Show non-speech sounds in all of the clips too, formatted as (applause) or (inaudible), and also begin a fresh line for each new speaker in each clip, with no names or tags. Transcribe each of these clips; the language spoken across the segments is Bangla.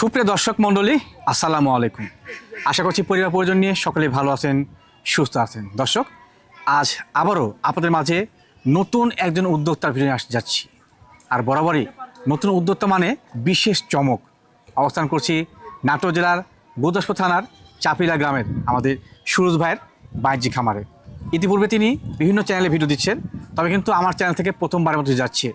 সুপ্রিয় দর্শক মণ্ডলী, আসসালামু আলাইকুম। আশা করছি পরিবার পরিজন নিয়ে সকলে ভালো আছেন, সুস্থ আছেন। দর্শক, আজ আবারও আপনাদের মাঝে নতুন একজন উদ্যোক্তার ভিডিও আসতে যাচ্ছি। আর বরাবরই নতুন উদ্যোক্তা মানে বিশেষ চমক। অবস্থান করছি নাটোর জেলার গুরদাসপুর থানার চাপিলা গ্রামের আমাদের সুরজ ভাইয়ের বাণিজ্যিক খামারে। ইতিপূর্বে তিনি বিভিন্ন চ্যানেলে ভিডিও দিচ্ছেন, তবে কিন্তু আমার চ্যানেল থেকে প্রথমবারের মতো যাচ্ছে।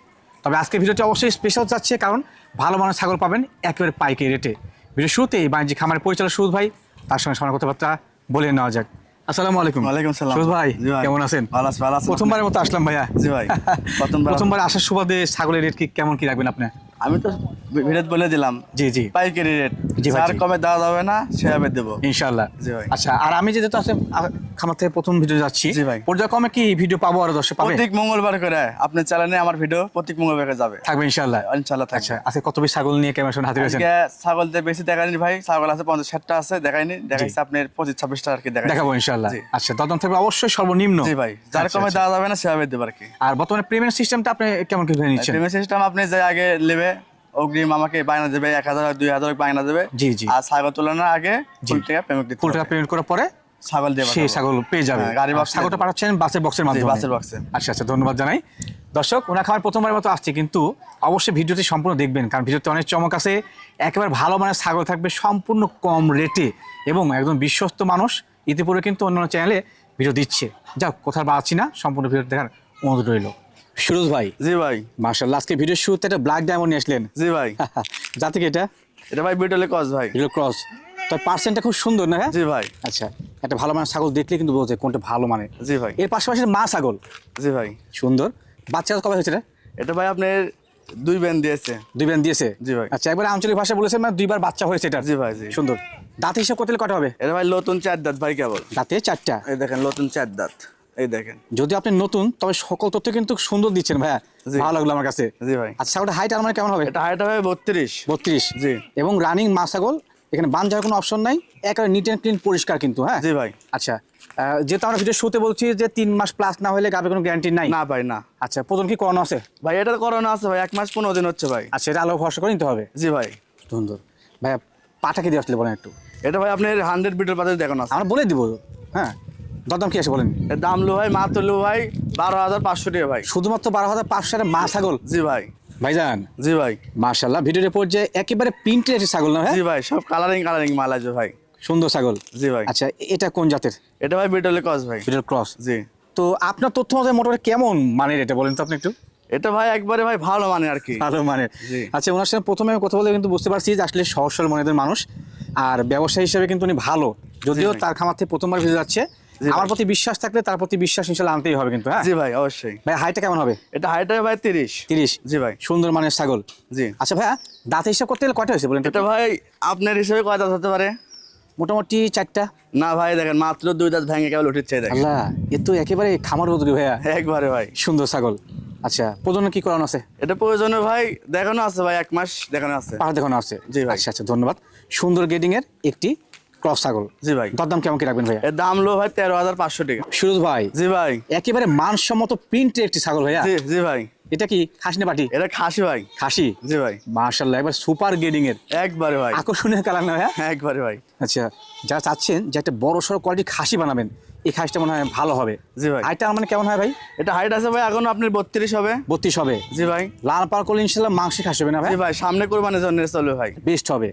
তবে আজকে ভিডিওটি অবশ্যই স্পেশাল যাচ্ছে কারণ ভালো মানের ছাগল পাবেন একেবারে পাইকারি রেটে ভিডিও শুরুতে এই বাণিজ্যিক খামারের পরিচালক সুদ ভাই তার সঙ্গে সমান কথাবার্তা বলে নেওয়া যাক আসসালামু আলাইকুম
ওয়ালাইকুম সালাম।
ভাই। কেমন আছেন
ভালো আছি, ভালো আছি।
প্রথমবারের মতো আসলাম ভাইয়া
জি ভাই। প্রথমবার-
প্রথমবার আসার সুবাদে ছাগলের রেট কি কেমন কি রাখবেন আপনি
আমি তো ভিডিও বলে দিলাম।
জি জি।
পাইকারি রেট
জি জি।
কমে দেওয়া যাবে না সেভাবে দেবো।
ইনশাল্লাহ
জি ভাই।
আচ্ছা আর আমি যেহেতু আছে খামার থেকে প্রথম ভিডিও যাচ্ছি
জি ভাই।
পর্যায়ক্রমে কি ভিডিও পাবো আরও দর্শক পাবে?
প্রত্যেক মঙ্গলবার করে আপনার চ্যানেলে আমার ভিডিও প্রত্যেক মঙ্গলবার করে যাবে।
থাকবে ইনশাল্লাহ
ইনশাল্লাহ
আচ্ছা আজকে কত পিস ছাগল নিয়ে ক্যামেরা সামনে হাতে রয়েছেন
ছাগল দিয়ে বেশি দেখায়নি ভাই ছাগল আছে পঞ্চাশ ষাটটা আছে দেখায়নি। দেখাইছে আপনার পঁচিশ ছাব্বিশটা আর কি
দেখাবো ইনশাল্লাহ আচ্ছা দদম থাকবে অবশ্যই সর্বনিম্ন।
জি ভাই যার
আচ্ছা,
কমে
আচ্ছা।
দেওয়া যাবে না সেভাবে দেবো আর কি।
আর বর্তমানে পেমেন্ট সিস্টেমটা আপনি কেমন কি নিচ্ছেন?
পেমেন্ট সিস্টেম আপনি যে আগে নেবে অগ্রিম আমাকে বায়না দেবে এক হাজার দুই হাজার বায়না দেবে।
জি, জি।
আর ছাগল তোলানোর আগে ফুল টাকা পেমেন্ট
ফুল টাকা পেমেন্ট করার পরে
ছাগল
সেই। ছাগল পেয়ে যাবে।
হ্যাঁ, গাড়ি
আর ছাগলটা পাঠাচ্ছেন বাসের বক্সের মাধ্যমে।
বাসের box-এ।
আচ্ছা আচ্ছা ধন্যবাদ জানাই। দর্শক ওনার খাবার প্রথমবার মতো আসছে কিন্তু অবশ্যই ভিডিওটি সম্পূর্ণ দেখবেন কারণ ভিডিওতে অনেক চমক আছে। একেবারে ভালো মানের ছাগল থাকবে সম্পূর্ণ কম রেটে এবং একদম বিশ্বস্ত মানুষ ইতিপূর্বে কিন্তু অন্যান্য চ্যানেলে ভিডিও দিচ্ছে। যাক কোথাও বাড়াচ্ছি না সম্পূর্ণ ভিডিও দেখার অনুরোধ রইল। সুরজ ভাই
জি ভাই।
মার্শাল্লাহ আজকে ভিডিও শুরুতে একটা ব্ল্যাক ডায়মন্ড নিয়ে আসলেন।
জি ভাই। (laughs)
যা থেকে এটা?
এটা ভাই বিটলে কস ভাই।
ভিডিও ক্রস তো পার্সেন্টটা খুব সুন্দর না হ্যাঁ?
জি ভাই।
আচ্ছা একটা ভালো মানের ছাগল দেখলে কিন্তু বোঝে কোনটা ভালো মানে
জি ভাই।
এর পাশাপাশি মা ছাগল।
জি ভাই।
সুন্দর। বাচ্চা কবে হয়েছে
এটা? ভাই আপনার দুই ব্যান দিয়েছে।
দুই ব্যান দিয়েছে?
জি ভাই।
আচ্ছা একবার আঞ্চলিক ভাষা বলেছেন মানে দুইবার বাচ্চা হয়েছে এটা
জি ভাই জি।
সুন্দর। দাঁত হিসাব করতে কটা হবে?
এটা ভাই নতুন চার দাঁত ভাই কেবল।
দাঁতে চারটা।
এই দেখেন নতুন চার দাঁত। এই দেখেন।
যদি আপনি নতুন তবে সকল তথ্য কিন্তু সুন্দর দিচ্ছেন ভাইয়া। ভালো লাগল আমার কাছে।
জি ভাই।
আচ্ছা ছাগলটা হাইট আর মানে কেমন হবে?
এটা হাইট হবে বত্রিশ।
বত্রিশ।
জি।
এবং রানিং মা ছাগল এখানে বান যাওয়ার কোনো অপশন নাই একেবারে নিট অ্যান্ড ক্লিন পরিষ্কার কিন্তু হ্যাঁ?
জি ভাই।
আচ্ছা যেহেতু আমরা ভিডিও শুতে বলছি যে তিন মাস প্লাস না হলে গাবে কোনো গ্যারান্টি নাই?
না ভাই না।
আচ্ছা প্রথম কি করানো আছে?
ভাই এটা করোনা আছে ভাই। এক মাস পনেরো দিন হচ্ছে ভাই।
আচ্ছা এটা আলো ভরসা করে নিতে হবে?
জি ভাই।
সুন্দর। ভাইয়া পাঠাকে দিয়ে আসলে বলেন একটু?
এটা ভাই আপনার হান্ড্রেড বিটের পাতে দেখুন আছে
আমরা বলে দিব হ্যাঁ? দরদাম কি আছে বলেন?
দাম লো ভাই মাত্র লো ভাই বারো হাজার পাঁচশো টাকা ভাই।
শুধুমাত্র বারো হাজার পাঁচশো টাকা মা ছাগল?
জি ভাই।
ভাইজান?
জি ভাই।
মার্শাল্লাহ ভিডিওর পর্যায়ে একেবারে প্রিন্টেড ছাগল না হ্যাঁ?
জি ভাই সব কালারিং কালারিং মাল আছে ভাই।
সুন্দর ছাগল?
জি ভাই।
আচ্ছা এটা কোন জাতের?
এটা ভাই বিটলে কস ভাই।
ভিডিওর ক্রস
জি।
তো আপনার তথ্য মতে মোটামুটি কেমন মানের এটা বলেন তো আপনি একটু?
এটা ভাই একবারে ভাই ভালো মানে আর কি।
ভালো মানের।
জি।
আচ্ছা ওনার সঙ্গে প্রথমে আমি কথা বলে কিন্তু বুঝতে পারছি যে আসলে সহজ সরল মনের মানুষ। আর ব্যবসায়ী হিসেবে কিন্তু উনি ভালো। যদিও তার খামার থেকে প্রথমবার ভিজে যাচ্ছে। আমার প্রতি বিশ্বাস থাকলে তার প্রতি বিশ্বাস ইনশাল্লাহ আনতেই হবে কিন্তু হ্যাঁ?
জি ভাই অবশ্যই।
ভাই হাইটটা কেমন হবে?
এটা হাইট হবে ভাই তিরিশ।
তিরিশ?
জি ভাই।
সুন্দর মানের ছাগল?
জি।
আচ্ছা ভাইয়া দাঁত হিসাব করতে গেলে কয়টা হয়েছে বলেন
এটা ভাই আপনার হিসেবে কয় দাঁত হতে পারে?
মোটামুটি চারটা।
না ভাই দেখেন মাত্র দুই দাঁত ভেঙে কেবল উঠেছে দেখেন।
আল্লাহ এ তো একেবারে খামার রোদরি ভাইয়া।
একবারে ভাই।
সুন্দর ছাগল। আচ্ছা প্রজনন কি করানো আছে?
এটা প্রয়োজনে ভাই দেখানো আছে ভাই এক মাস দেখানো আছে।
পাহাড় দেখানো আছে।
জি ভাই।
আচ্ছা আচ্ছা ধন্যবাদ। সুন্দর গেডিং এর একটি ক্রস ছাগল।
জি ভাই।
দরদাম কেমন কি রাখবেন ভাইয়া?
এর দাম লো ভাই তেরো হাজার পাঁচশো টাকা।
সুরজ ভাই
জি ভাই।
একেবারে মানসম্মত প্রিন্টের একটি ছাগল ভাইয়া।
জি জি ভাই।
এটা কি খাসি না পাটি
এটা খাসি ভাই।
খাসি?
জি ভাই।
মার্শাল্লাহ এবার সুপার গেডিং এর।
একবারে ভাই।
আকর্ষণীয় কালার না ভাইয়া?
একবারে ভাই।
আচ্ছা যারা চাচ্ছেন যে একটা বড় সড়ো কোয়ালিটি খাসি বানাবেন এই খাসিটা মনে হয় ভালো হবে।
জি ভাই।
মানে কেমন হয় ভাই?
এটা হাইট আছে ভাই এখন আপনার বত্রিশ হবে।
বত্রিশ হবে।
জি ভাই।
লাল পার করলে ইনশাল্লাহ মাংস খাসি হবে না ভাই
জি ভাই সামনে কোরবানির জন্য চলবে ভাই।
বেস্ট হবে।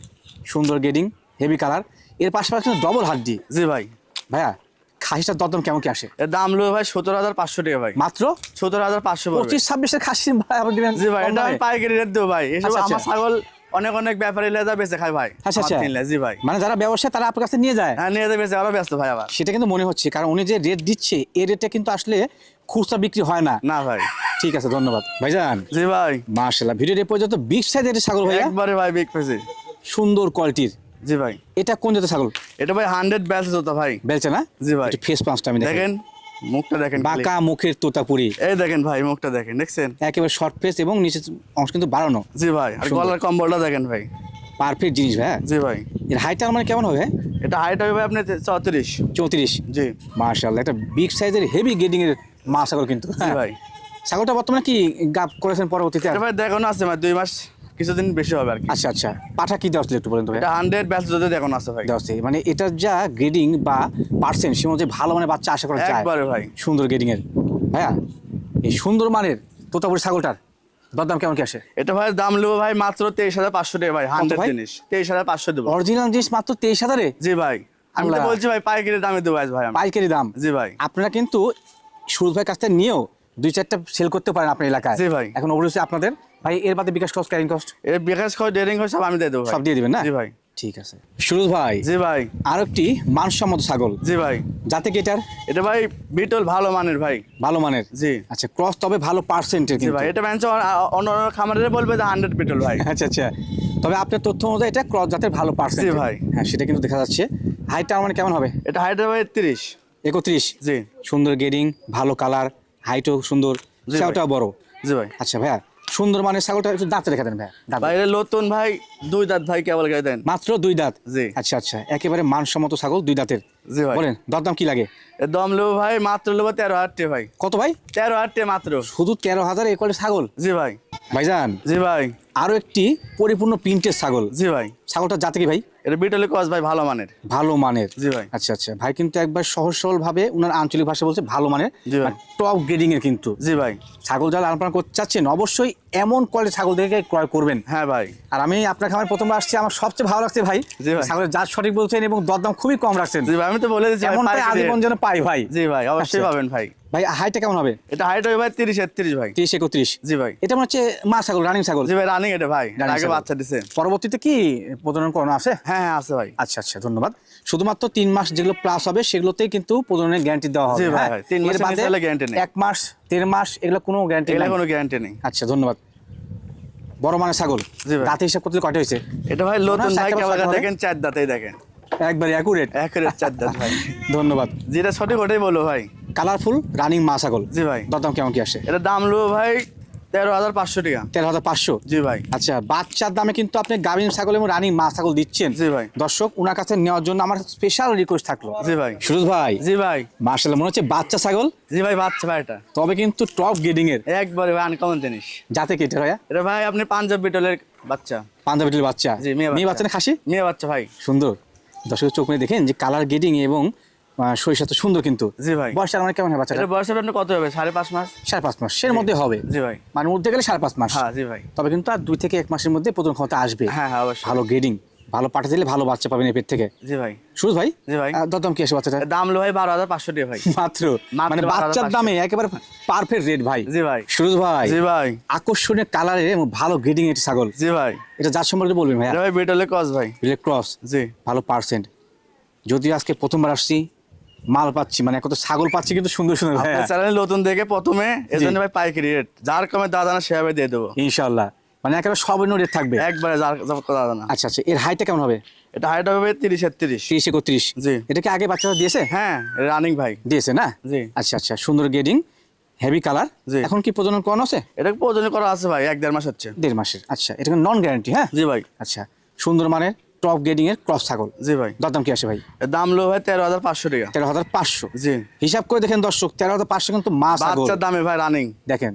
সুন্দর গেডিং হেভি কালার এর পাশাপাশি ডবল হাড্ডি।
জি ভাই।
ভাইয়া খাসিটার দরদাম কেমন কি আসে?
এর দাম লো ভাই সতেরো হাজার পাঁচশো টাকা ভাই।
মাত্র?
সতেরো হাজার পাঁচশো
পঁচিশ ছাব্বিশের খাসি ভাই আপনি দিবেন
জি ভাই এটা? আমি পাইকারি রেট দেবো ভাই। এসব
আচ্ছা, আচ্ছা।
আমার ছাগল অনেক অনেক ব্যাপারী লেজা বেঁচে খায় ভাই।
আচ্ছা আচ্ছা।
জি ভাই।
মানে যারা ব্যবসা তারা আপনার কাছে নিয়ে যায়?
হ্যাঁ নিয়ে যাবে বেঁচে আরও ব্যস্ত ভাই আবার।
সেটা কিন্তু মনে হচ্ছে কারণ উনি যে রেট দিচ্ছে এই রেটটা কিন্তু আসলে খুচরা বিক্রি হয় না।
না ভাই।
ঠিক আছে ধন্যবাদ। ভাই ভাইজান।
জি ভাই।
মার্শাল্লাহ ভিডিওর এই পর্যন্ত বিগ সাইজের ছাগল ভাইয়া।
একবারে ভাই বিগ পেয়েছি
সুন্দর কোয়ালিটির
জি ভাই।
এটা কোন জাতের ছাগল?
এটা ভাই হান্ড্রেড ব্যালস হতো ভাই।
বেলছে না?
জি ভাই।
ফেস পাঁচটা আমি দেখেন
মুখটা দেখেন
বাঁকা মুখের তোতাপুরি।
এই দেখেন ভাই মুখটা দেখেন দেখছেন?
একেবারে শর্ট ফেস এবং নিচের অংশ কিন্তু বাড়ানো।
জি ভাই আর গলার কম্বলটা দেখেন ভাই।
পারফেক্ট জিনিস ভাই হ্যাঁ?
জি ভাই।
এর হাইটটা মানে কেমন হবে?
এটা হাইট হবে ভাই আপনার চৌত্রিশ।
চৌত্রিশ?
জি।
মার্শাল্লাহ একটা বিগ সাইজের হেভি গেডিং এর মা ছাগল কিন্তু
জি
হ্যাঁ।
ভাই।
ছাগলটা বর্তমানে কি গাপ করেছেন পরবর্তীতে?
ভাই দেখানো আছে ভাই দুই মাস কিছুদিন বেশি হবে আর কি।
আচ্ছা আচ্ছা। পাঠা কি দেওয়া একটু বলেন তো
এটা হান্ড্রেড ব্যাচ যদি এখন আছে ভাই।
দেওয়া মানে এটার যা গ্রেডিং বা পার্সেন্ট সে অনুযায়ী ভালো মানে বাচ্চা আশা করা যায়।
একবারে ভাই।
সুন্দর গ্রেডিং এর। হ্যাঁ এই সুন্দর মানের তোতাপুরি ছাগলটার দরদাম কেমন কি আসে?
এটা ভাই দাম নেব ভাই মাত্র তেইশ হাজার পাঁচশো টাকা ভাই হান্ড্রেড? জিনিস। তেইশ হাজার পাঁচশো দেবো।
অরিজিনাল জিনিস মাত্র তেইশ হাজারে?
জি ভাই। আমি তো বলছি ভাই পাইকারি দামে দেবো আজ ভাই
পাইকারি দাম।
জি ভাই।
আপনারা কিন্তু সুরজ ভাই কাছ থেকে নিয়েও দুই চারটা সেল করতে পারেন আপনার এলাকায়।
জি ভাই।
এখন অবশ্যই আপনাদের ভাই এর বাদে বিকাশ কস্ট ক্যারিং কস্ট
এর বিকাশ খরচ ডেরিং খরচ সব আমি দিয়ে দেবো
সব দিয়ে দিবেন না?
জি ভাই।
ঠিক আছে। সুরজ ভাই
জি ভাই।
আর একটি মানসম্মত ছাগল।
জি ভাই।
যাতে কি এটার?
এটা ভাই বিটল ভালো মানের ভাই।
ভালো মানের?
জি।
আচ্ছা ক্রস তবে ভালো পার্সেন্টের
জি ভাই এটা ব্যাঞ্চ অন্য অন্য খামারে বলবে যে হান্ড্রেড বিটল ভাই। (laughs)
আচ্ছা আচ্ছা। তবে আপনার তথ্য অনুযায়ী এটা ক্রস জাতের ভালো পার্সেন্ট
জি ভাই।
হ্যাঁ সেটা কিন্তু দেখা যাচ্ছে। হাইটটা মানে কেমন হবে?
এটা হাইড্রা ভাই তিরিশ।
একত্রিশ।
জি।
সুন্দর গেডিং ভালো কালার হাইটও সুন্দর। সেটাও বড়।
জি ভাই।
আচ্ছা ভাইয়া সুন্দর মানের ছাগলটা একটু দাঁতে দেখা দেন
ভাই নতুন ভাই দুই দাঁত ভাই কেবল গায়ে দেন।
মাত্র দুই দাঁত?
জি।
আচ্ছা আচ্ছা একেবারে মানসম্মত ছাগল দুই দাঁতের।
জি ভাই।
বলেন দরদাম কি লাগে?
দম নেব ভাই মাত্র নেব তেরো হাজার ভাই।
কত ভাই?
তেরো হাজার মাত্র।
শুধু তেরো হাজার একলে ছাগল?
জি ভাই।
ভাইজান
জি ভাই।
আরও একটি পরিপূর্ণ প্রিন্টের ছাগল।
জি ভাই।
ছাগলটা জাতে কি ভাই?
এটা বিটলে কস ভাই ভালো মানের।
ভালো মানের।
জি ভাই।
আচ্ছা আচ্ছা ভাই কিন্তু একবার সহজ সরল ভাবে উনার আঞ্চলিক ভাষা বলছে ভালো মানের। টপ গ্রেডিং এর কিন্তু।
জি ভাই।
ছাগল যারা লালন পালন করতে চাচ্ছেন অবশ্যই এমন কোয়ালিটি ছাগল দেখে ক্রয় করবেন।
হ্যাঁ ভাই।
আর আমি আপনার খামার প্রথমবার আসছি আমার সবচেয়ে ভালো লাগছে ভাই।
ভাই।
ছাগলের জাত সঠিক বলছেন এবং দরদাম খুবই কম রাখছেন।
জি ভাই আমি তো বলে দিচ্ছি ভাই,
এমন
পাইকারি
আজীবন যেন পাই ভাই।
জি ভাই অবশ্যই
আচ্ছা।
পাবেন ভাই।
ভাই হাইটটা কেমন হবে?
এটা হাইট হবে ভাই তিরিশ একত্রিশ ভাই।
তিরিশ একত্রিশ।
জি ভাই।
এটা মনে হচ্ছে মা ছাগল রানিং ছাগল।
জি ভাই রানিং এটা ভাই আগে বাচ্চা দিছে।
পরবর্তীতে কি প্রজনন করানো আছে?
হ্যাঁ হ্যাঁ আছে ভাই।
আচ্ছা আচ্ছা ধন্যবাদ। শুধুমাত্র তিন মাস যেগুলো প্লাস হবে সেগুলোতেই কিন্তু প্রজননের গ্যারান্টি দেওয়া হবে। হ্যাঁ?
তিন।
এক মাস দেড় মাস এগুলো কোনো গ্যারান্টি
কোনো গ্যারান্টি নেই।
আচ্ছা ধন্যবাদ। বড় মানে ছাগল। দাঁতে হিসাব করতে কয়টা হয়েছে?
এটা ভাই নতুন ভাই দেখেন চার দাঁতেই দেখেন।
একবার অ্যাকুরেট
একের চার দাঁত ভাই। (laughs)
ধন্যবাদ।
যেটা সঠিক ওটাই বলো ভাই।
কালারফুল রানিং মা ছাগল।
জি ভাই।
দরদাম কেমন কি আসে?
এটা দাম লো ভাই তেরো হাজার পাঁচশো টাকা।
তেরো হাজার পাঁচশো?
জি ভাই।
আচ্ছা বাচ্চার দামে কিন্তু আপনি গাভিন ছাগল এবং রানিং মা ছাগল দিচ্ছেন।
জি ভাই।
দর্শক ওনার কাছে নেওয়ার জন্য আমার স্পেশাল রিকোয়েস্ট থাকল।
জি ভাই।
সুরজ ভাই
জি ভাই।
মার্শাল মনে হচ্ছে বাচ্চা ছাগল।
জি ভাই বাচ্চা ভাই এটা।
তবে কিন্তু টপ গ্রেডিং এর।
একবারে ভাই আনকমন জিনিস।
যাতে ভাইয়া?
এটা ভাই আপনি পাঞ্জাব বিটলের বাচ্চা।
পাঞ্জাবিটির বাচ্চা।
জি, মেয়ে
মেয়ে
বাচ্চা।
না খাসি?
মেয়ে বাচ্চা ভাই।
সুন্দর। দর্শকের চোখ নিয়ে দেখেন যে কালার গেডিং এবং শরীর তো সুন্দর কিন্তু।
জি ভাই।
বয়সটা আমার কেমন হবে বাচ্চাটা?
এটা বয়স হবে আপনার কত হবে? সাড়ে পাঁচ মাস?
সাড়ে পাঁচ মাস। এর মধ্যে হবে।
জি ভাই।
মানে গেলে সাড়ে পাঁচ মাস।
হ্যাঁ জি ভাই।
তবে কিন্তু আর দুই থেকে এক মাসের মধ্যে প্রথম ক্ষমতা আসবে।
হ্যাঁ হ্যাঁ অবশ্যই।
ভালো গ্রেডিং ভালো পাঠা দিলে ভালো বাচ্চা পাবেন এর পেট থেকে।
জি ভাই।
সুরজ ভাই
জি ভাই।
দরদাম কি বাচ্চাটা
দাম লো ভাই বারো হাজার পাঁচশো টাকা ভাই।
মাত্র। মানে বাচ্চার দামে একেবারে পারফেক্ট রেট ভাই।
জি ভাই।
সুরজ ভাই
জি ভাই।
আকর্ষণীয় কালারে এবং ভালো গ্রেডিং এর ছাগল।
জি ভাই।
এটা যার সম্পর্কে বলবেন
ভাই বিটলের কস ভাই।
ক্রস
জি।
ভালো পার্সেন্ট যদিও আজকে প্রথমবার আসছি মাল পাচ্ছি মানে কত ছাগল পাচ্ছি কিন্তু সুন্দর সুন্দর
আপনার চ্যানেল নতুন দেখে প্রথমে এজন্য ভাই পাইকারি রেট যার কমে দাদা না সেভাবে দিয়ে দেবো।
ইনশাল্লাহ। মানে একেবারে সর্বনিম্ন রেট থাকবে।
একবারে যার যার দাদা না।
আচ্ছা আচ্ছা এর হাইটটা কেমন হবে?
এটা হাইট হবে তিরিশ একত্রিশ।
তিরিশ একত্রিশ।
জি।
এটা কি আগে বাচ্চারা দিয়েছে?
হ্যাঁ রানিং ভাই।
দিয়েছে না?
জি।
আচ্ছা আচ্ছা সুন্দর গ্রেডিং হেভি কালার
জি।
এখন কি প্রজনন করানো আছে?
এটা প্রয়োজন করা আছে ভাই এক দেড় মাস হচ্ছে।
দেড় মাসের। আচ্ছা এটা নন গ্যারান্টি হ্যাঁ?
জি ভাই।
আচ্ছা সুন্দর মানের। টপ গ্রেডিং এর ক্রস ছাগল।
জি ভাই।
দরদাম কি আসে ভাই?
দাম লো ভাই তেরো হাজার পাঁচশো টাকা।
তেরো হাজার পাঁচশো?
জি।
হিসাব করে দেখেন দর্শক তেরো হাজার পাঁচশো কিন্তু মা
বাচ্চার দামে ভাই রানিং
দেখেন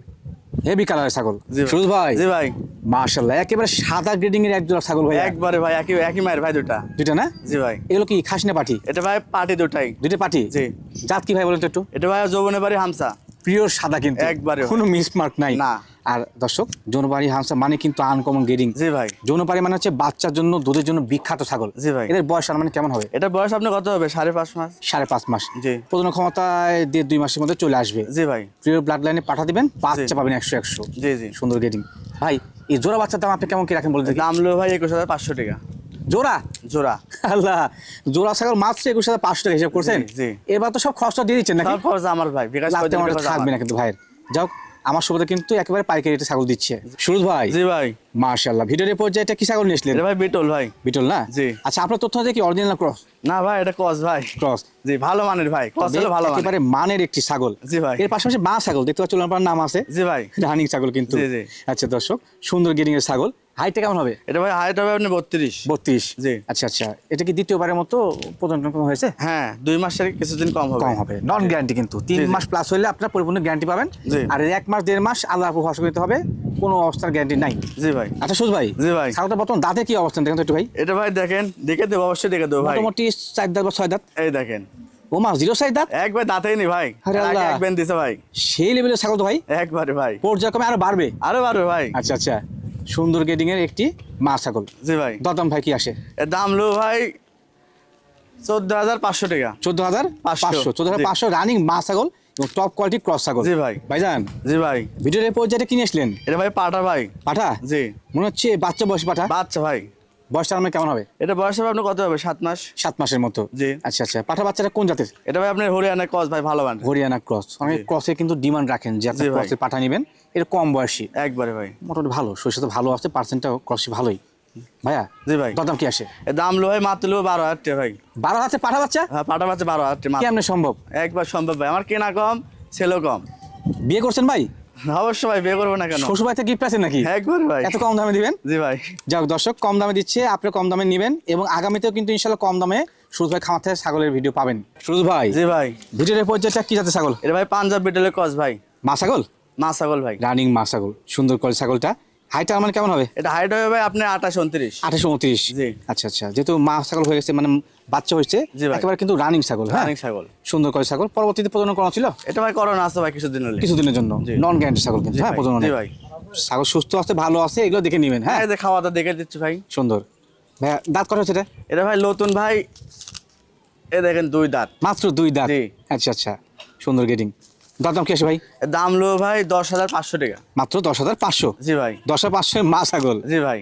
হেভি কালারের ছাগল।
জি ভাই। জি ভাই।
মার্শাল্লাহ একেবারে সাদা গ্রেডিং এর একজোড়া ছাগল ভাই
একবারে ভাই একই একই মায়ের ভাই দুটা।
দুইটা না?
জি ভাই।
এগুলো কি খাস না পাঠি?
এটা ভাই পার্টি দুটাই।
দুইটা পাঠি?
জি।
জাত কি ভাই বলেন তো একটু?
এটা ভাই যৌবনে বাড়ি হামসা।
পিওর সাদা কিন্তু।
একবারে।
কোনো মিসমার্ক নাই।
না।
আর দর্শক যৌনবাড়ি হাঁসা মানে কিন্তু আনকমন গেডিং
জি ভাই।
যৌনবাড়ি মানে হচ্ছে বাচ্চার জন্য দুধের জন্য বিখ্যাত ছাগল।
জি ভাই।
এদের বয়স মানে কেমন হবে?
এটা বয়স আপনি কত হবে? সাড়ে পাঁচ মাস?
সাড়ে পাঁচ মাস।
জি।
প্রজনন ক্ষমতায় দেড় দুই মাসের মধ্যে চলে আসবে।
জি ভাই।
প্রিয় ব্লাড লাইনে পাঠা দিবেন বাচ্চা পাবেন একশো একশো।
জি জি।
সুন্দর গেডিং ভাই এই জোড়া বাচ্চার দাম আপনি কেমন কি রাখেন বলে
দাম লো ভাই একুশ হাজার পাঁচশো টাকা।
জোড়া?
জোড়া।
আল্লাহ জোড়া ছাগল মাত্র একুশ হাজার পাঁচশো টাকা হিসাব করছেন। এবার তো সব খরচা দিয়ে দিচ্ছেন
খরচ আমার ভাই
থাকবে না কিন্তু ভাইয়ের। যাক আমার সুবিধা কিন্তু একেবারে পাইকারি রেটে ছাগল দিচ্ছে। সুরজ ভাই
জি ভাই।
মার্শাল্লাহ ভিডিওর পর্যায়ে এটা কি ছাগল নিয়েছিলেন?
এটা ভাই বিটল ভাই।
বিটল না?
জি।
আচ্ছা আপনার তথ্য আছে কি? অরিজিনাল ক্রস
না ভাই এটা ক্রস ভাই।
ক্রস
জি ভালো মানের ভাই। ক্রস হলো ভালো মানের।
একেবারে মানের একটি ছাগল।
জি ভাই।
এর পাশাপাশি মা ছাগল দেখতে পাচ্ছেন আপনার নাম আছে।
জি ভাই।
রানিং ছাগল কিন্তু।
জি, জি।
আচ্ছা দর্শক সুন্দর গিরিং এর ছাগল। হাইটটা কেমন হবে?
এটা ভাই হাইট হবে আপনি বত্রিশ।
বত্রিশ।
জি।
আচ্ছা আচ্ছা। এটা কি দ্বিতীয়বারের মতো হয়েছে?
হ্যাঁ দুই মাসের কিছুদিন কম হবে।
কম হবে। নন গ্যারান্টি কিন্তু। তিন। মাস প্লাস হলে আপনার পরিপূর্ণ গ্যারান্টি পাবেন। আর এক মাস দেড় মাস আল্লাহ ভরসা করতে হবে। কোনো অবস্থার গ্যারান্টি নাই।
জি ভাই।
আচ্ছা সুজ ভাই।
জি ভাই।
ছাগলটা বর্তমান দাঁতে কি অবস্থান দেখেন তো একটু ভাই?
এটা ভাই দেখেন দেখে দেবো অবশ্যই দেখে দেবো ভাই।
মোটামুটি চার দাঁত বা ছয় দাঁত।
এই দেখেন।
ও মাস জিরো সাইড দাঁত?
একবার দাঁতেই নি ভাই।
আরে আল্লাহ।
একবার দিছে ভাই।
সেই লেভেলের ছাগল তো ভাই?
একবারে ভাই।
পর্যায়ক্রমে আরও বাড়বে?
আরও বারো ভাই।
আচ্ছা আচ্ছা। সুন্দর গেডিং এর একটি মা ছাগল।
জি ভাই।
দতম ভাই কি আসে?
এর দাম লো ভাই চোদ্দ হাজার পাঁচশো টাকা।
চোদ্দ হাজার
পাঁচশো।
পাঁচশো। চোদ্দ হাজার পাঁচশো রানিং মা ছাগল এবং টপ কোয়ালিটি ক্রস ছাগল।
জি ভাই।
ভাইজান
জি ভাই।
ভিডিওর এই পর্যায়ে কিনে আসলেন?
এটা ভাই পাঠা ভাই।
পাঠা
জি।
মনে হচ্ছে বাচ্চা বয়স পাঠা
বাচ্চা ভাই।
বয়সটা আমার কেমন হবে?
এটা বয়স হবে আপনার কত হবে? সাত মাস?
সাত মাসের মতো।
জি।
আচ্ছা আচ্ছা। পাঠা বাচ্চাটা কোন জাতের?
এটা ভাই আপনার হরিয়ানা কস ভাই ভালো মান
হরিয়ানা ক্রস। অনেক ক্রসে কিন্তু ডিমান্ড রাখেন যে আপনি ক্রসে পাঠা নেবেন। এর কম বয়সী।
একবারে ভাই।
মোটামুটি ভালো। তো ভালো আছে ক্রসে ভালোই। ভাইয়া
জি ভাই।
দরদাম কি আসে?
দাম লো ভাই মাত্র লো বারো হাজার ভাই।
বারো পাঠা বাচ্চা?
হ্যাঁ পাটা বাচ্চা বারো হাজার।
কেমনে সম্ভব?
একবার সম্ভব ভাই। আমার কেনা কম ছেলেও কম।
বিয়ে করছেন ভাই?
অবশ্যই ভাই বিয়ে করব না কেন?
শ্বশুর বাড়িতে গিফট আছে নাকি?
একবারে ভাই।
এত কম দামে দিবেন?
জি ভাই।
যাক দর্শক কম দামে দিচ্ছে আপনি কম দামে নেবেন এবং আগামীতেও কিন্তু ইনশাল্লাহ কম দামে সুরজ ভাই খামার থেকে ছাগলের ভিডিও পাবেন। সুরজ ভাই
জি ভাই।
ভিডিওর পর্যায়টা কি জাতের ছাগল?
এটা ভাই পাঞ্জাব বিটেলের কস ভাই।
মা ছাগল?
মা ছাগল ভাই।
রানিং মা ছাগল। সুন্দর করে ছাগলটা হাইটটা মানে কেমন হবে?
এটা হাইট হবে ভাই আপনার আঠাশ উনত্রিশ।
আঠাশো উনত্রিশ।
জি।
আচ্ছা আচ্ছা। যেহেতু মা ছাগল হয়ে গেছে মানে বাচ্চা হয়েছে একেবারে কিন্তু রানিং ছাগল হ্যাঁ?
রানিং ছাগল।
সুন্দর করে ছাগল। পরবর্তীতে প্রজনন করা ছিল?
এটা ভাই করোনা আছে ভাই কিছুদিন
কিছুদিনের জন্য। নন গ্যারান্টি ছাগল কিন্তু হ্যাঁ
ভাই,
প্রজনন।
ভাই।
ছাগল সুস্থ আছে ভালো আছে এগুলো দেখে নেবেন হ্যাঁ?
এই যে খাওয়া দাওয়া দেখে দিচ্ছি ভাই।
সুন্দর। ভাইয়া দাঁত করা হচ্ছে এটা?
এটা ভাই নতুন ভাই এ দেখেন দুই দাঁত।
মাত্র দুই দাঁত। আচ্ছা আচ্ছা। সুন্দর গেটিং দাম কি আসে ভাই?
দাম লো ভাই দশ হাজার পাঁচশো টাকা।
মাত্র দশ হাজার পাঁচশো?
জি ভাই।
দশ হাজার পাঁচশো মা ছাগল।
জি ভাই।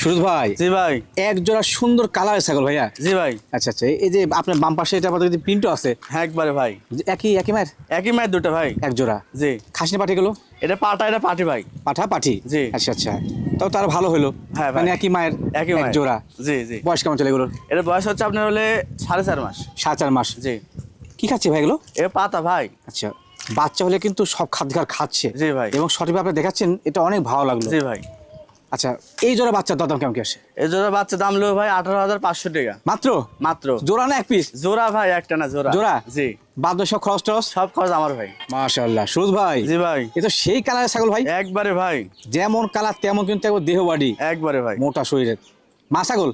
সুরজ ভাই
জি ভাই।
এক জোড়া সুন্দর কালারের ছাগল ভাইয়া।
জি ভাই।
আচ্ছা আচ্ছা এই যে আপনার বাম পাশে এটা যদি প্রিন্টও আছে।
হ্যাঁ একবারে ভাই।
একই একই মায়ের?
একই মায়ের দুটো ভাই।
এক জোড়া।
জি।
খাসনি পাঠি গেলো
এটা পাটা এটা পাটি ভাই।
পাঠা পাঠি
জি।
আচ্ছা আচ্ছা। তাও তার ভালো হলো।
হ্যাঁ
মানে একই মায়ের
একই
এক
মায়ের।
জোড়া।
জি জি।
বয়স কেমন চলে গেলো
এটা বয়স হচ্ছে আপনার হলে সাড়ে চার মাস।
সাড়ে চার মাস।
জি।
কি খাচ্ছে ভাই এগুলো?
এ পাতা ভাই।
আচ্ছা বাচ্চা হলে কিন্তু সব খাদ্য খাচ্ছে।
জি ভাই।
এবং সঠিকভাবে দেখাচ্ছেন এটা অনেক ভালো লাগল।
জি ভাই।
আচ্ছা এই জোড়া বাচ্চার দাম কেমন কি আসে?
এই জোড়া বাচ্চা দাম লো ভাই আঠারো হাজার পাঁচশো টাকা।
মাত্র?
মাত্র।
জোড়া না এক পিস
জোড়া ভাই একটা না জোড়া।
জোড়া?
জি।
বাদ সব খরচ টরচ।
সব খরচ আমার ভাই।
ভাই।
জি ভাই।
এ তো সেই কালারের ছাগল ভাই।
একবারে ভাই।
যেমন কালার তেমন কিন্তু একবার দেহ বাড়ি
একবারে ভাই।
মোটা শরীরের। মা ছাগল?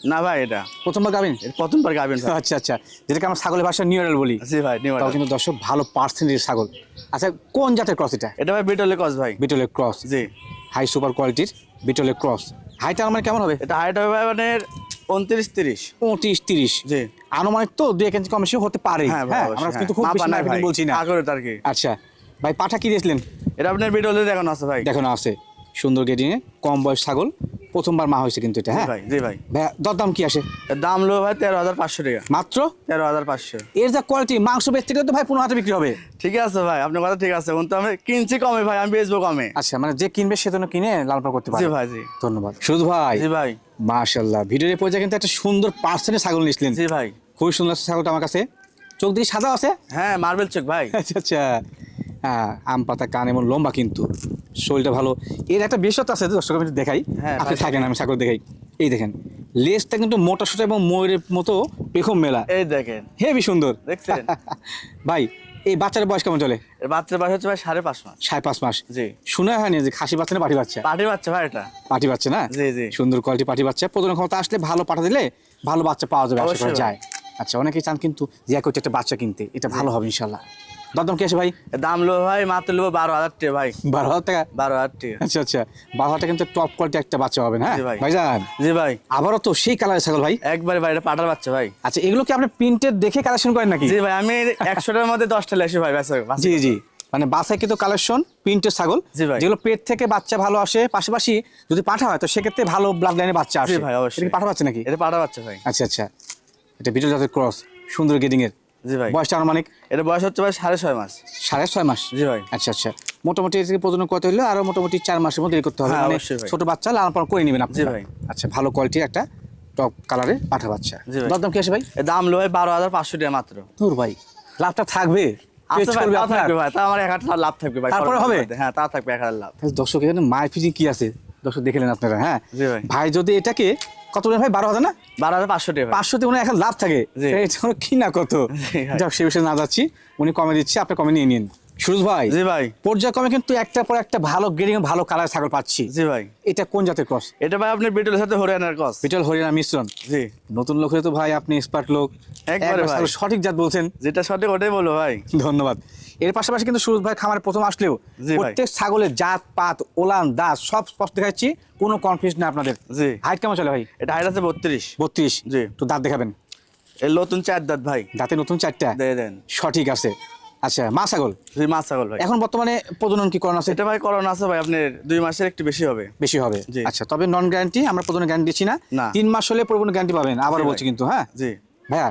না ভাই এটা।
প্রথমবার গাবেন?
প্রথমবার গাবেন
আচ্ছা আচ্ছা। যেটাকে আমরা ছাগলের ভাষা নিউরাল বলি।
জি ভাই
কিন্তু দর্শক ভালো পার্সেন্টেজ ছাগল। আচ্ছা কোন জাতের ক্রস এটা?
এটা ভাই বিটলে কস ভাই।
বিটলের ক্রস
জি।
হাই সুপার কোয়ালিটির বিটলের ক্রস হাইটা আমার কেমন হবে?
এটা হাইট হবে ভাই মানে উনত্রিশ তিরিশ।
পঁচিশ তিরিশ।
জি।
আনুমানিক তো দুই এক ইঞ্চি কম বেশি হতে পারে।
হ্যাঁ
হ্যাঁ আমরা
হ্যাঁ।
কিন্তু খুব বেশি। বলছি না।
আর
আচ্ছা। ভাই পাঠা কি দিয়েছিলেন?
এটা আপনার বিটলে দেখানো আছে ভাই।
দেখো না আছে। সুন্দর গেডিং এ কম বয়স ছাগল প্রথমবার মা হয়েছে কিন্তু এটা হ্যাঁ?
ভাই জি ভাই।
ভাইয়া দরদাম কি আসে?
দাম লো ভাই তেরো হাজার পাঁচশো টাকা।
মাত্র?
তেরো হাজার পাঁচশো।
এর যা কোয়ালিটি মাংস বেচতে গেলে তো ভাই পনেরো হাতে বিক্রি হবে।
ঠিক আছে ভাই আপনার কথা ঠিক আছে। কিন্তু আমি কিনছি কমে ভাই আমি বেচবো কমে।
আচ্ছা মানে যে কিনবে সে জন্য কিনে লাল পাল করতে পারে।
জি ভাই জি।
ধন্যবাদ। সুরজ ভাই?
জি ভাই।
মাশাল্লাহ ভিডিওর এই পর্যায়ে কিন্তু একটা সুন্দর পার্সেন্টের ছাগল নিয়েছিলেন।
জি ভাই।
খুবই সুন্দর ছাগলটা আমার কাছে। চোখ দিয়ে সাদা আছে?
হ্যাঁ মার্বেল চোখ ভাই।
আচ্ছা আচ্ছা। হ্যাঁ আম পাতা কান এমন লম্বা কিন্তু। শরীরটা ভালো। এর একটা বিশেষত্ব আছে দর্শক আমি দেখাই।
হ্যাঁ,
আপনি থাকেন আমি ছাগল দেখাই। এই দেখেন লেজটা কিন্তু মোটা সোটা এবং ময়ূরের মতো পেখম মেলা।
এই দেখেন।
হেবি সুন্দর।
দেখছেন? (laughs)
ভাই এই বাচ্চার বয়স কেমন চলে?
বাচ্চার বয়স হচ্ছে ভাই সাড়ে পাঁচ মাস।
সাড়ে পাঁচ মাস।
জি।
শুনে হয়নি যে খাসি বাচ্চা না পাটি বাচ্চা?
পাটি বাচ্চা ভাই এটা।
পাটি বাচ্চা না?
জি, জি।
সুন্দর কোয়ালিটি পাটি বাচ্চা। প্রজনন ক্ষমতা আসলে ভালো পাঠা দিলে ভালো বাচ্চা পাওয়া যাবে আশা করা যায়। আচ্ছা অনেকেই চান কিন্তু যে একটা বাচ্চা কিনতে এটা ভালো হবে ইনশাল্লাহ দরদাম কি আছে ভাই?
দাম লো ভাই মাত্র লো বারো হাজার টাকা ভাই।
বারো হাজার টাকা?
বারো হাজার টাকা।
আচ্ছা আচ্ছা। বারো হাজার টাকা কিন্তু টপ কোয়ালিটি একটা বাচ্চা পাবেন হ্যাঁ?
জি ভাই।
ভাইজান
জি ভাই।
আবারও তো সেই কালারের ছাগল ভাই।
একবারে ভাই এটা পাটার বাচ্চা ভাই।
আচ্ছা এগুলো কি আপনি প্রিন্টেড দেখে কালেকশন করেন নাকি?
জি ভাই আমি একশোটার মধ্যে দশটা লেসি ভাই
জি জি। মানে বাসায় কিন্তু কালেকশন প্রিন্টের ছাগল। যেগুলো পেট থেকে বাচ্চা ভালো আসে পাশাপাশি যদি পাঠা হয় তো সেক্ষেত্রে ভালো ব্লাড লাইনের বাচ্চা আসে।
ভাই, অবশ্যই।
পাঠা বাচ্চা নাকি?
এটা পাটার বাচ্চা ভাই।
আচ্ছা আচ্ছা। এটা বিটল জাতের ক্রস সুন্দর গেডিং এর।
জি ভাই।
বয়সটা আনুমানিক?
এটা বয়স হচ্ছে ভাই সাড়ে ছয় মাস।
সাড়ে ছয় মাস?
জি ভাই।
আচ্ছা আচ্ছা। মোটামুটি এর থেকে প্রজনন করতে হলে আরও মোটামুটি চার মাসের মধ্যে করতে হবে।
হ্যাঁ,
মানে ছোট বাচ্চা লালন পালন করে নেবেন আপনি
জি ভাই।
আচ্ছা ভালো কোয়ালিটির একটা টপ কালারের পাঠা বাচ্চা।
জি ভাই।
দরদাম কি আছে ভাই?
দাম লো ভাই বারো হাজার পাঁচশো টাকা মাত্র।
দূর ভাই। লাভটা থাকবে? পেট
ভাই
চলবে
তা
আপনার।
থাকবে ভাই। তা আমার এক হাজার লাভ থাকবে
তারপরে হবে?
হ্যাঁ তা থাকবে এক হাজার লাভ।
তাহলে দর্শক এখানে মায়ের ফিজিং কি আছে? দর্শক দেখলেন আপনারা হ্যাঁ।
ভাই
যদি এটাকে কত ভাই? বারো হাজার না?
বারো হাজার পাঁচশো টাকা
পাঁচশোতে উনি এখন লাভ থাকে। কি না কত? যাক সে বিষয়ে না যাচ্ছি। উনি কমে দিচ্ছে আপনি কমে নিয়ে নিন। সুরজ ভাই
জি ভাই।
পর্যায়ক্রমে কিন্তু একটা পর একটা ভালো গ্রেডিং ভালো কালার ছাগল পাচ্ছি।
জি ভাই।
এটা কোন জাতের ক্রস
এটা ভাই আপনার বিটলের সাথে হরিয়ানার কস
বিটল হরিয়ানা মিশ্রণ।
জি।
নতুন লোক তো ভাই আপনি এক্সপার্ট লোক।
একবারে ভাই।
সঠিক জাত বলছেন।
যেটা সঠিক ওটাই বলো ভাই।
ধন্যবাদ। এর পাশাপাশি কিন্তু সুরজ ভাই খামারে প্রথম আসলেও প্রত্যেক ছাগলের জাত পাত ওলান দাঁত সব স্পষ্ট দেখাচ্ছি কোনো কনফিউজ না আপনাদের।
জি।
হাইট কেমন চলে ভাই?
এটা হাইট আছে বত্রিশ।
বত্রিশ।
জি।
তো দাঁত দেখাবেন।
এর নতুন চার দাঁত ভাই।
দাঁতে নতুন চারটা।
দেন।
সঠিক আছে। আচ্ছা মা ছাগল?
জি মাছ ছাগল ভাই।
এখন বর্তমানে প্রজনন কি করণ আছে?
এটা ভাই করোনা আছে ভাই আপনার দুই মাসের একটু বেশি হবে।
বেশি হবে? আচ্ছা তবে নন গ্যারান্টি আমরা প্রজনন গ্যারান্টি দিচ্ছি না। তিন মাস হলে প্রজনন গ্যারান্টি পাবেন আবার বলছি কিন্তু হ্যাঁ?
জি।
ভাইয়া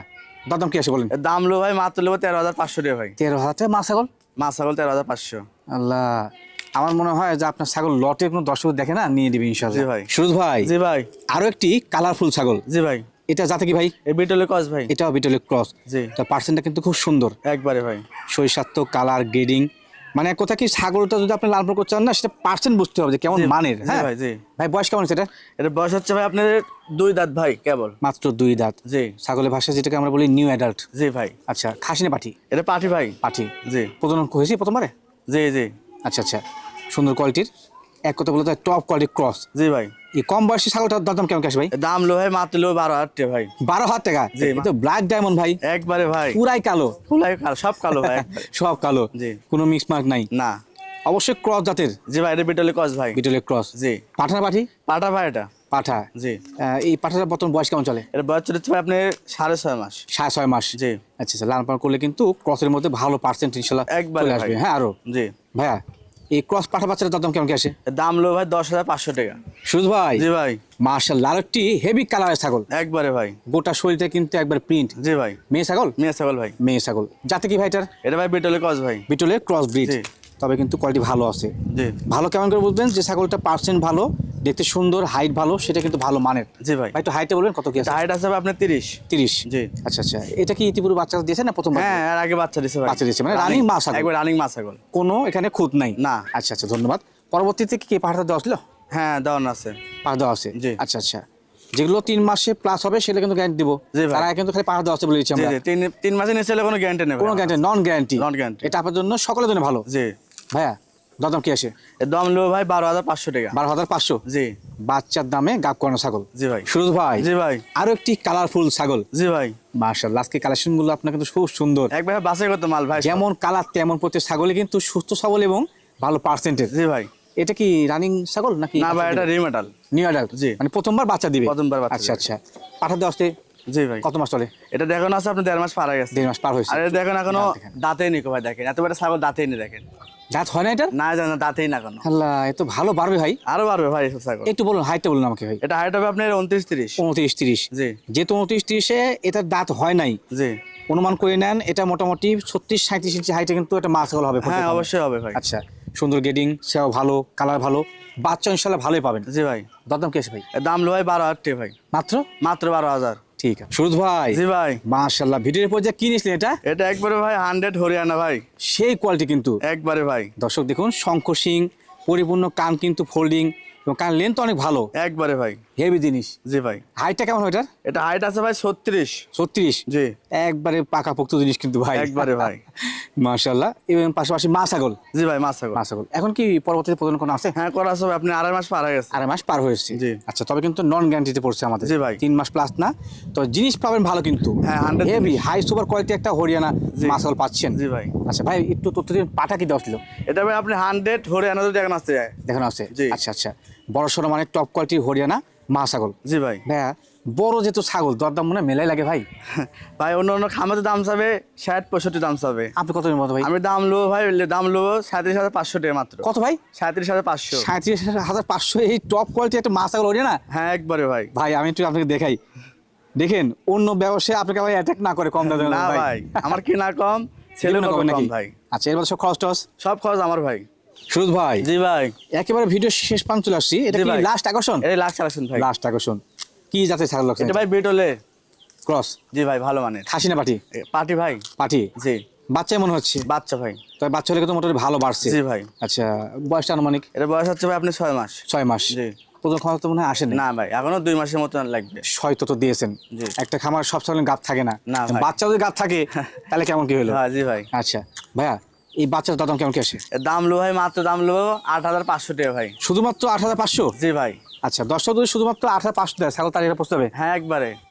দাদাম কি আছে বলেন?
দাম লো ভাই মাত্র লো তেরো হাজার পাঁচশো টাকা ভাই।
তেরো হাজার টাকা মা ছাগল?
মাছ ছাগল তেরো হাজার পাঁচশো।
আল্লাহ আমার মনে হয় যে আপনার ছাগল লটে কোনো দর্শক দেখে না নিয়ে দিবে ইনশাল্লাহ
ভাই।
সুরজ ভাই
জি ভাই।
আরও একটি কালারফুল ছাগল।
জি ভাই।
এটা যাতে কি ভাই?
বিটলের কস ভাই।
এটাও বিটলের ক্রস
জি।
তা পার্সেন্টটা কিন্তু খুব সুন্দর।
একবারে ভাই।
শৈশাত্য কালার গ্রেডিং। মানে কথা কি ছাগলটা যদি আপনি লাল করতে চান না সেটা পার্সেন্ট বুঝতে হবে যে কেমন মানের হ্যাঁ?
ভাই, জি।
ভাই বয়স কেমন আছে এটা
বয়স হচ্ছে ভাই আপনার দুই দাঁত ভাই কেবল।
মাত্র দুই দাঁত।
জি।
ছাগলের ভাষা যেটাকে আমরা বলি নিউ অ্যাডাল্ট
জি ভাই।
আচ্ছা খাসিনে পাঠি?
এটা পাটি ভাই।
পাঠি।
জি।
প্রজনন হয়েছি প্রথমবারে?
জি জি।
আচ্ছা আচ্ছা। সুন্দর কোয়ালিটির এক কথা বলতে টপ কোয়ালিটির ক্রস
জি ভাই।
এই কম বয়সী ছাগলটার দাম কেমন আসে ভাই?
দাম লো ভাই মাত্র লো বারো হাজার টাকা ভাই।
বারো হাজার টাকা?
জি,
তো ব্ল্যাক ডায়মন্ড ভাই।
একবারে ভাই।
পুরাই কালো।
ফুলাই কালো সব কালো ভাই। (laughs)
সব কালো।
জি।
কোনো মিক্স মার্ক নাই।
না।
অবশ্যই ক্রস জাতের।
জি ভাই এটা বিটলের কস ভাই।
বিটলের ক্রস
জি।
পাঠানা পাঠি?
পাটা ভাই এটা।
পাঠা।
জি।
এই পাঠাটার বর্তমান বয়স কেমন চলে?
এটা বয়স চলেছে ভাই আপনার সাড়ে ছয় মাস।
সাড়ে ছয় মাস।
জি।
আচ্ছা আচ্ছা লালন পালন করলে কিন্তু ক্রসের মধ্যে ভালো পার্সেন্ট ইনশাল্লাহ
একবারে
আসবে। হ্যাঁ আরও।
জি।
ভাইয়া এই ক্রস পাঠা বাচ্চাটার দাম কেমন কি আসে?
দাম লো ভাই দশ হাজার পাঁচশো টাকা।
সুজ ভাই?
জি ভাই।
মার্শাল লাল হেভি কালারের ছাগল।
একবারে ভাই।
গোটা শরীরটা কিন্তু একবার প্রিন্ট
জি ভাই।
মেয়ে ছাগল?
মেয়ে ছাগল ভাই।
মেয়ে ছাগল। যাতে কি ভাইটার
এটা ভাই বিটলের ক্রস ভাই।
বিটলের ক্রস ব্রিড তবে কিন্তু কোয়ালিটি ভালো আছে। ভালো কেমন করে বুঝবেন যে ছাগলটা পার্সেন্ট ভালো দেখতে সুন্দর হাইট ভালো সেটা কিন্তু ভালো মানের।
জি ভাই।
ভাই তো হাইটে বলবেন কত কি আছে?
হাইট আছে ভাই আপনার তিরিশ।
তিরিশ?
জি।
আচ্ছা আচ্ছা। এটা কি ইতিপূর্বে বাচ্চা দিয়েছে না প্রথম
হ্যাঁ আর আগে বাচ্চা দিছে ভাই।
বাচ্চা দিয়েছে, মানে running মা ছাগল।
একবার রানিং মা ছাগল
কোনো এখানে খুঁত নাই?
না।
আচ্ছা আচ্ছা ধন্যবাদ। পরবর্তীতে কি পাহাড়টা দেওয়া ছিল?
হ্যাঁ দেওয়ান আছে।
পাহাড় দেওয়া আছে?
জি।
আচ্ছা আচ্ছা। যেগুলো তিন মাসে প্লাস হবে সেটা কিন্তু গ্যারান্টি দিব। তারা কিন্তু খালি পাহাড় দেওয়া আছে বলে দিচ্ছি আমরা।
তিন তিন মাসে নিচে কোনো গ্যারান্টি নেই
কোনো guarantee non guarantee
Non guarantee।
এটা আপনার জন্য সকলের জন্য ভালো।
জি।
ভাইয়া দরদাম কি আসে
দাম লো ভাই বারো হাজার পাঁচশো টাকা।
বারো হাজার পাঁচশো?
জি।
বাচ্চার দামে করানো ছাগল।
জি ভাই।
সুরজ ভাই
জি ভাই।
আরও একটি কালারফুল ছাগল।
জি ভাই।
মার্শাল আজকে কালেকশনগুলো আপনার কিন্তু খুব সুন্দর।
একবার বাসে করতো মাল ভাই।
যেমন কালার তেমন প্রত্যেক ছাগলই কিন্তু সুস্থ সবল এবং ভালো পার্সেন্টেজ
জি ভাই।
এটা কি রানিং ছাগল নাকি
না ভাই এটা রিমেটাল
নিউ অ্যাডাল্ট
জি।
মানে প্রথমবার বাচ্চা দিবে?
প্রথমবার
আচ্ছা আচ্ছা। পাঠা দেওয়া
জি ভাই।
কত মাস চলে?
এটা দেখুন আছে আপনি দেড় মাস পার হয়ে গেছে।
দেড় মাস পার হয়েছে।
আর দেখুন
এখনও দেখেন।
দাঁতেই নি ভাই দেখেন। এত বড় ছাগল দাঁতেই নি দেখেন।
দাঁত হয় না এটা
না জানো দাঁতেই না কেন।
আল্লাহ এ তো ভালো বাড়বে ভাই।
আরও বাড়বে ভাই
একটু বলুন হাইটটা বলুন আমাকে ভাই।
এটা হাইট হবে আপনার উনত্রিশ তিরিশ।
উনত্রিশ তিরিশ।
জি।
যেহেতু উনত্রিশ তিরিশে এটার দাঁত হয় নাই
জি।
অনুমান করে নেন এটা মোটামুটি ছত্রিশ সাঁত্রিশ ইঞ্চি হাইটে কিন্তু একটা মাছ ছাগল হবে
হ্যাঁ অবশ্যই হবে ভাই।
আচ্ছা সুন্দর গেডিং সেও ভালো কালার ভালো বাচ্চা ইনশাল্লাহ ভালোই পাবেন।
জি ভাই।
দরদাম কি আছে ভাই?
দাম লো ভাই বারো হাজার টাকা ভাই।
মাত্র?
মাত্র বারো হাজার।
ঠিক আছে। সুরজ ভাই
জি ভাই।
মাশাল্লাহ ভিডিওর পর যে কি এটা?
এটা একবারে ভাই হান্ড্রেড হরিয়ানা ভাই।
সেই কোয়ালিটি কিন্তু।
একবারে ভাই।
দর্শক দেখুন শঙ্খ সিং পরিপূর্ণ কাম কিন্তু ফোল্ডিং এবং কান লেন্থ অনেক ভালো।
একবারে ভাই।
হেভি জিনিস।
জি ভাই।
হাইটটা কেমন এটার?
এটা হাইট আছে ভাই ছত্রিশ।
ছত্রিশ?
জি।
একবারে জিনিস কিন্তু ভাই।
একবারে ভাই। (laughs)
মাশাল্লাহ এবং পাশাপাশি মা ছাগল।
জি ভাই ছাগল।
মা ছাগল। এখন কি পরবর্তীতে কোনো আছে?
হ্যাঁ করা আছে আপনি আড়াই মাস পার হয়ে গেছে।
আড়াই মাস পার হয়েছে
জি।
আচ্ছা তবে কিন্তু নন গ্যারান্টিতে পড়ছে আমাদের।
জি ভাই।
তিন মাস প্লাস না। তো জিনিস পাবেন ভালো কিন্তু।
হ্যাঁ, 100
হেভি হাই সুপার কোয়ালিটি একটা হরিয়ানা। ছাগল পাচ্ছেন।
জি ভাই।
আচ্ছা ভাই একটু তথ্য দিন পাটা কি দেওয়া ছিল?
এটা ভাই আপনি হান্ড্রেড হরিয়ানা আসতে যায়
দেখানো আছে।
জি।
আচ্ছা আচ্ছা। বড় সড়ো মানে টপ কোয়ালিটির হরিয়ানা মা ছাগল
জি ভাই।
ভাইয়া বড় যেহেতু ছাগল দরদাম মনে হয় মেলাই লাগে ভাই। (laughs)
ভাই অন্য অন্য খামাতে দাম চাবে ষাট পঁয়ষট্টি দাম চাবে।
আপনি কত মতো ভাই?
আমি দাম লো ভাই দাম লো সাঁত্রিশ হাজার পাঁচশো টাকা মাত্র।
কত ভাই?
সাঁত্রিশ হাজার পাঁচশো।
সাঁত্রিশ হাজার পাঁচশো এই টপ কোয়ালিটি একটা মা ছাগল হরিয়ানা?
হ্যাঁ একবারে ভাই।
ভাই আমি একটু আপনাকে দেখাই। দেখেন অন্য ব্যবসায় আপনাকে ভাই অ্যাটাক না করে কম দামে
না ভাই। আমার কিনা কম (laughs) ছেলে কম ভাই।
আচ্ছা এবার সব খরচ টস
সব খরচ আমার ভাই।
সুরজ ভাই
জি ভাই।
একেবারে ভিডিও শেষ পান চলে আসছি। এটা কি লাস্ট আকর্ষণ?
এই লাস্ট কালেকশন ভাই।
লাস্ট আকর্ষণ। কি যাতে ছাগল লাগছে
এটা ভাই বিটলে
ক্রস
জি ভাই ভালো মানের।
খাসি না পাটি
পাটি ভাই।
পাটি
জি।
বাচ্চাই মনে হচ্ছে?
বাচ্চা ভাই।
তবে বাচ্চা হলে তো মোটামুটি ভালো বাড়ছে।
জি ভাই।
আচ্ছা বয়সটা আনুমানিক?
এটা বয়স হচ্ছে ভাই আপনি ছয় মাস।
ছয় মাস।
জি।
প্রথম ক্ষমতা তো মনে হয় আসেনি?
না ভাই এখনও দুই মাসের মতো লাগবে।
হয়তো তো দিয়েছেন। একটা খামার সব সময় গাপ থাকে না।
না
বাচ্চা যদি গাপ থাকে তাহলে কেমন কি হলো?
হ্যাঁ জি ভাই।
আচ্ছা ভাইয়া এই বাচ্চার দাম কেমন কি আসে?
দাম লো ভাই মাত্র দাম লো আট হাজার পাঁচশো টাকা ভাই।
শুধুমাত্র আট হাজার পাঁচশো?
জি ভাই।
আচ্ছা দশটা দুই শুধুমাত্র আট হাজার পাঁচশো দেয় ছাগল তার এটা পৌঁছতে হবে
হ্যাঁ একবারে।